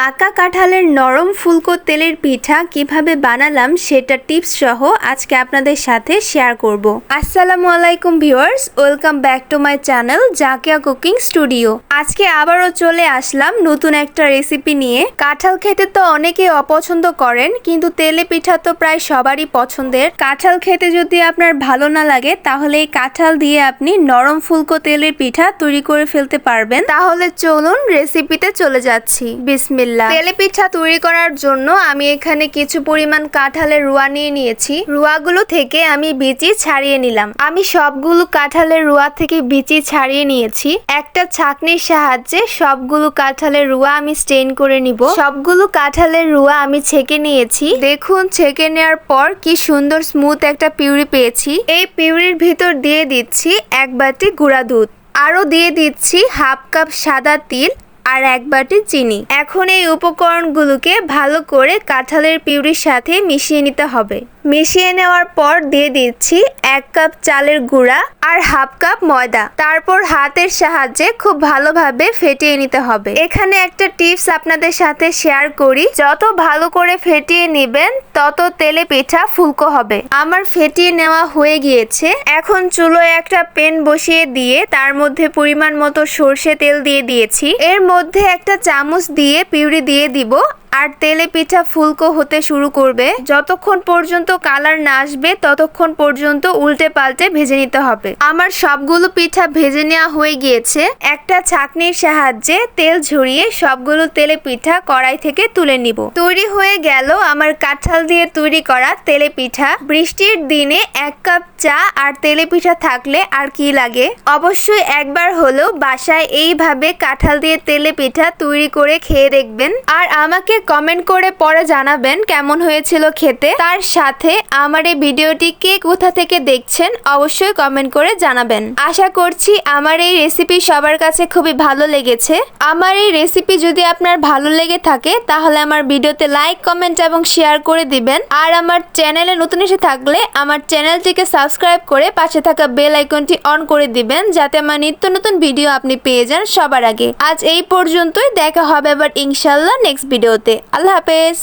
পাকা কাঁঠালের নরম ফুলকো তেলের পিঠা কীভাবে বানালাম সেটা টিপস সহ আজকে আপনাদের সাথে শেয়ার করব। আসসালামু আলাইকুম viewers, welcome back to my channel Zakia cooking studio. আজকে আবারও চলে আসলাম নতুন একটা রেসিপি নিয়ে। কাঁঠাল খেতে তো অনেকেই অপছন্দ করেন, কিন্তু তেলে পিঠা তো প্রায় সবারই পছন্দের। কাঁঠাল খেতে যদি আপনার ভালো না লাগে, তাহলে এই কাঁঠাল দিয়ে আপনি নরম ফুলকো তেলের পিঠা তৈরি করে ফেলতে পারবেন। তাহলে চলুন রেসিপিতে চলে যাচ্ছি। বিসমিল্লা তেলে পিঠা তৈরি করার জন্য আমি এখানে কিছু পরিমাণ কাঁঠালের রুয়া নিয়ে নিয়েছি। রুয়াগুলো থেকে আমি বিচি ছাড়িয়ে নিলাম। আমি সবগুলো কাঁঠালের রুয়া থেকে বিচি ছাড়িয়ে নিয়েছি। একটা ছাকনির সাহায্যে সবগুলো কাঁঠালের রুয়া আমি স্টেইন করে নিব। সবগুলো কাঁঠালের রুয়া আমি ছেঁকে নিয়েছি। দেখুন, ছেঁকে নেওয়ার পর কি সুন্দর স্মুথ একটা পিউরি পেয়েছি। এই পিউরির ভিতর দিয়ে দিচ্ছি এক বাটি গুঁড়া দুধ। আরও দিয়ে দিচ্ছি হাফ কাপ সাদা তিল। আর এক বাটি চিনি। এখন এই উপকরণগুলোকে ভালো করে কাঁঠালের পিউরির সাথে মিশিয়ে নিতে হবে। মিশিয়ে নেওয়ার পর দিয়ে দিচ্ছি এক কাপ চালের গুঁড়া আর হাফ কাপ ময়দা। তারপর হাতের সাহায্যে খুব ভালোভাবে ফেটিয়ে নিতে হবে। এখানে একটা টিপস আপনাদের সাথে শেয়ার করি। যত ভালো করে ফেটিয়ে নেবেন, তত তেলে পিঠা ফুলকো হবে। আমার ফেটিয়ে নেওয়া হয়ে গিয়েছে। এখন চুলোয় একটা পেন বসিয়ে দিয়ে তার মধ্যে পরিমাণ মতো সর্ষে তেল দিয়ে দিয়েছি। এর মধ্যে একটা চামচ দিয়ে পিউরি দিয়ে দিব। আর তেলে পিঠা ফুলকো হতে শুরু করবে। যতক্ষণ পর্যন্ত কালার না আসবে, ততক্ষণ পর্যন্ত উল্টে পাল্টে ভেজে নিতে হবে। আমার সবগুলো পিঠা ভেজে নেওয়া হয়ে গিয়েছে। একটা ছাকনির সাহায্যে তেল ঝরিয়ে সবগুলো তেলে পিঠা কড়াই থেকে তুলে নিব। তৈরি হয়ে গেল আমার কাঁঠাল দিয়ে তৈরি করা তেলে পিঠা। বৃষ্টির দিনে এক কাপ চা আর তেলে পিঠা থাকলে আর কি লাগে? অবশ্যই একবার হলেও বাসায় এইভাবে কাঁঠাল দিয়ে তেলে পিঠা তৈরি করে খেয়ে দেখবেন। আর আমাকে কমেন্ট করে পরে জানাবেন কেমন হয়েছিল খেতে। তার সাথে আমার এই ভিডিওটি কে কোথা থেকে দেখছেন অবশ্যই কমেন্ট করে জানাবেন। আশা করছি আমার এই রেসিপি সবার কাছে খুবই ভালো লেগেছে। আমার এই রেসিপি যদি আপনার ভালো লেগে থাকে, তাহলে আমার ভিডিওতে লাইক, কমেন্ট এবং শেয়ার করে দিবেন। আর আমার চ্যানেলে নতুন এসে থাকলে আমার চ্যানেলটিকে সাবস্ক্রাইব করে পাশে থাকা বেল আইকনটি অন করে দিবেন, যাতে আমার নিত্য নতুন ভিডিও আপনি পেয়ে যান সবার আগে। আজ এই পর্যন্তই, দেখা হবে আবার ইনশাল্লাহ নেক্সট ভিডিওতে আল্লাহ হাফেজ।